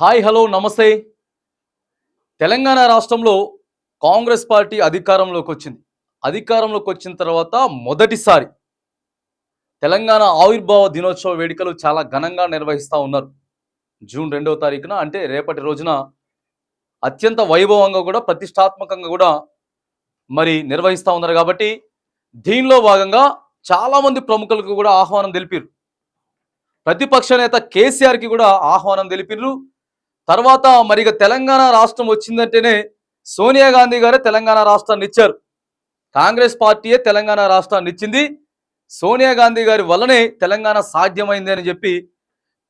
Hi hello నమస్తే. తెలంగాణ రాష్ట్రంలో Congress party అధికారంలోకి వచ్చింది. అధికారంలోకి వచ్చిన తర్వాత మొదటిసారి తెలంగాణ ఆవిర్భావ దినోత్సవ వేడుకలు చాలా ఘనంగా నిర్వహిస్తూ ఉన్నారు. జూన్ రెండవ తారీఖున అంటే రేపటి రోజున అత్యంత వైభవంగా కూడా ప్రతిష్టాత్మకంగా కూడా మరి నిర్వహిస్తూ ఉన్నారు కాబట్టి దీనిలో భాగంగా చాలామంది ప్రముఖులకు కూడా ఆహ్వానం తెలిపారు ప్రతిపక్ష నేత కేసీఆర్కి కూడా ఆహ్వానం తెలిపిర్రు. తర్వాత మరి ఇక తెలంగాణ రాష్ట్రం వచ్చిందంటేనే సోనియా గాంధీ గారే తెలంగాణ రాష్ట్రాన్ని ఇచ్చారు. కాంగ్రెస్ పార్టీయే తెలంగాణ రాష్ట్రాన్ని ఇచ్చింది. సోనియా గాంధీ గారి వల్లనే తెలంగాణ సాధ్యమైంది అని చెప్పి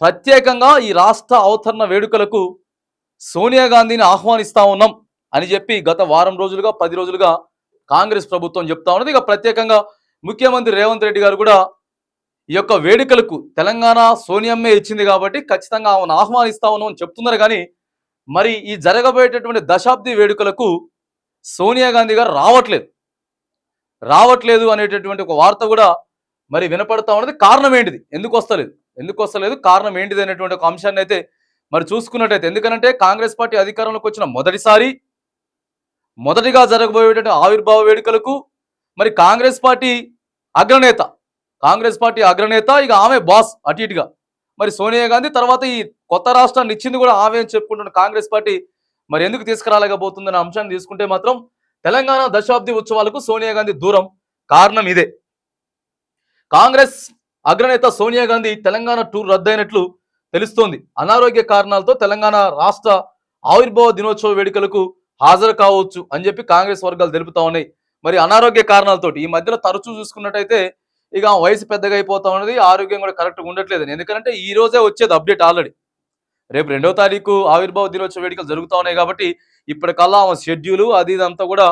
ప్రత్యేకంగా ఈ రాష్ట్ర అవతరణ వేడుకలకు సోనియా గాంధీని ఆహ్వానిస్తా ఉన్నాం అని చెప్పి గత వారం రోజులుగా పది రోజులుగా కాంగ్రెస్ ప్రభుత్వం చెప్తా ఉన్నది. ఇక ప్రత్యేకంగా ముఖ్యమంత్రి రేవంత్ రెడ్డి గారు కూడా ఈ యొక్క వేడుకలకు తెలంగాణ సోనియమ్మే ఇచ్చింది కాబట్టి ఖచ్చితంగా ఆమెను ఆహ్వానిస్తా ఉన్నాం చెప్తున్నారు. కానీ మరి ఈ జరగబోయేటటువంటి దశాబ్ది వేడుకలకు సోనియా గాంధీ గారు రావట్లేదు. రావట్లేదు అనేటటువంటి ఒక వార్త కూడా మరి వినపడతా ఉన్నది. కారణం ఏంటిది? ఎందుకు వస్తలేదు? ఎందుకు వస్తలేదు? కారణం ఏంటిది అనేటువంటి ఒక అంశాన్ని అయితే మరి చూసుకున్నట్టయితే ఎందుకనంటే కాంగ్రెస్ పార్టీ అధికారంలోకి వచ్చిన మొదటిసారి మొదటిగా జరగబోయేటువంటి ఆవిర్భావ వేడుకలకు మరి కాంగ్రెస్ పార్టీ అగ్రనేత కాంగ్రెస్ పార్టీ అగ్రనేత ఇక ఆమె బాస్ అటు ఇటుగా. మరి సోనియా గాంధీ తర్వాత ఈ కొత్త రాష్ట్రాన్ని ఇచ్చింది కూడా ఆమె అని చెప్పుకుంటున్న కాంగ్రెస్ పార్టీ మరి ఎందుకు తీసుకురాలేకపోతుందనే అంశాన్ని తీసుకుంటే మాత్రం తెలంగాణ దశాబ్ది ఉత్సవాలకు సోనియా గాంధీ దూరం కారణం ఇదే. కాంగ్రెస్ అగ్రనేత సోనియా గాంధీ తెలంగాణ టూర్ రద్దయినట్లు తెలుస్తోంది. అనారోగ్య కారణాలతో తెలంగాణ రాష్ట్ర ఆవిర్భావ దినోత్సవ వేడుకలకు హాజరు కావచ్చు అని చెప్పి కాంగ్రెస్ వర్గాలు తెలుపుతా ఉన్నాయి. మరి అనారోగ్య కారణాలతోటి ఈ మధ్యలో తరచూ చూసుకున్నట్టయితే ఇక ఆమె వయసు పెద్దగా అయిపోతా ఉన్నది ఆరోగ్యం కూడా కరెక్ట్గా ఉండట్లేదు. ఎందుకంటే ఈ రోజే వచ్చేది అప్డేట్ ఆల్రెడీ రేపు రెండవ తారీఖు ఆవిర్భావ దినోత్సవ వేడుకలు జరుగుతూ ఉన్నాయి కాబట్టి ఇప్పటికల్లా ఆమె షెడ్యూలు అది ఇదంతా కూడా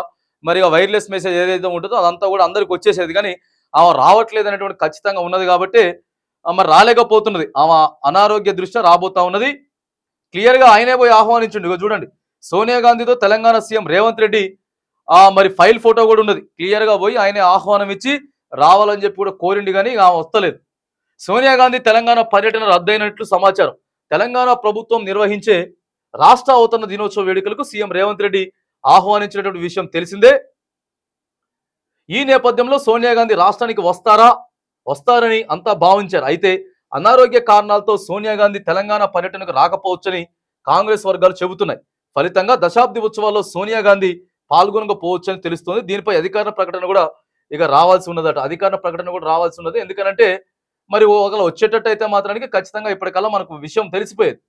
మరి వైర్లెస్ మెసేజ్ ఏదైతే ఉంటుందో అదంతా కూడా అందరికి వచ్చేసేది. కానీ ఆమె రావట్లేదు అనేటువంటి ఖచ్చితంగా ఉన్నది కాబట్టి ఆమె రాలేకపోతున్నది. ఆమె అనారోగ్య దృష్ట్యా రాబోతా ఉన్నది. క్లియర్గా ఆయనే పోయి ఆహ్వానించండి. చూడండి సోనియా గాంధీతో తెలంగాణ సీఎం రేవంత్ రెడ్డి ఆ మరి ఫైల్ ఫోటో కూడా ఉన్నది. క్లియర్గా పోయి ఆయనే ఆహ్వానం ఇచ్చి రావాలని చెప్పి కూడా కోరిండు కానీ ఆమె వస్తలేదు. సోనియా గాంధీ తెలంగాణ పర్యటన రద్దయినట్లు సమాచారం. తెలంగాణ ప్రభుత్వం నిర్వహించే రాష్ట్ర అవతరణ దినోత్సవ వేడుకలకు సీఎం రేవంత్ రెడ్డి ఆహ్వానించినటువంటి విషయం తెలిసిందే. ఈ నేపథ్యంలో సోనియా గాంధీ రాష్ట్రానికి వస్తారా? వస్తారని అంతా భావించారు. అయితే అనారోగ్య కారణాలతో సోనియా గాంధీ తెలంగాణ పర్యటనకు రాకపోవచ్చని కాంగ్రెస్ వర్గాలు చెబుతున్నాయి. ఫలితంగా దశాబ్ది ఉత్సవాల్లో సోనియా గాంధీ పాల్గొనకపోవచ్చని తెలుస్తోంది. దీనిపై అధికార ప్రకటన కూడా ఇక రావాల్సి ఉన్నదట. అధికార ప్రకటన కూడా రావాల్సి ఉన్నది. ఎందుకనంటే మరి ఒకవేళ వచ్చేటట్టు అయితే మాత్రానికి ఖచ్చితంగా ఇప్పటికల్లా మనకు విషయం తెలిసిపోయేది.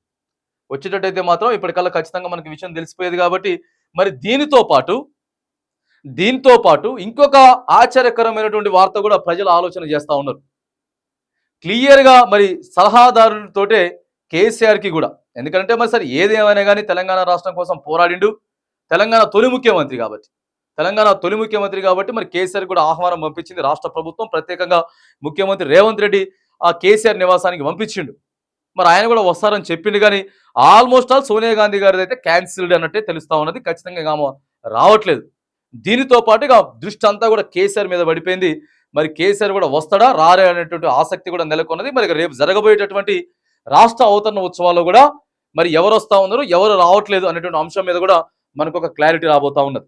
వచ్చేటట్టయితే మాత్రం ఇప్పటికల్లా ఖచ్చితంగా మనకి విషయం తెలిసిపోయేది కాబట్టి మరి దీనితో పాటు దీంతో పాటు ఇంకొక ఆశ్చర్యకరమైనటువంటి వార్త కూడా ప్రజలు ఆలోచన చేస్తూ ఉన్నారు. క్లియర్గా మరి సలహాదారులతోటే కేసీఆర్కి కూడా. ఎందుకంటే మరి సరే ఏదేమైనా కానీ తెలంగాణ రాష్ట్రం కోసం పోరాడిండు. తెలంగాణ తొలి ముఖ్యమంత్రి కాబట్టి. తెలంగాణ తొలి ముఖ్యమంత్రి కాబట్టి మరి కేసీఆర్ కూడా ఆహ్వానం పంపించింది. రాష్ట్ర ప్రభుత్వం ప్రత్యేకంగా ముఖ్యమంత్రి రేవంత్ రెడ్డి ఆ కేసీఆర్ నివాసానికి పంపించిండు. మరి ఆయన కూడా వస్తారని చెప్పిండు కానీ ఆల్మోస్ట్ ఆల్ సోనియా గాంధీ గారిది అయితే క్యాన్సిల్డ్ అన్నట్టే తెలుస్తా ఉన్నది. ఖచ్చితంగా ఆమె రావట్లేదు. దీనితో పాటు ఇక దృష్టి అంతా కూడా కేసీఆర్ మీద పడిపోయింది. మరి కేసీఆర్ కూడా వస్తాడా రారే అనేటువంటి ఆసక్తి కూడా నెలకొన్నది. మరి రేపు జరగబోయేటటువంటి రాష్ట్ర అవతరణ ఉత్సవాల్లో కూడా మరి ఎవరు వస్తా ఉన్నారు ఎవరు రావట్లేదు అనేటువంటి అంశం మీద కూడా మనకు ఒక క్లారిటీ రాబోతా ఉన్నది.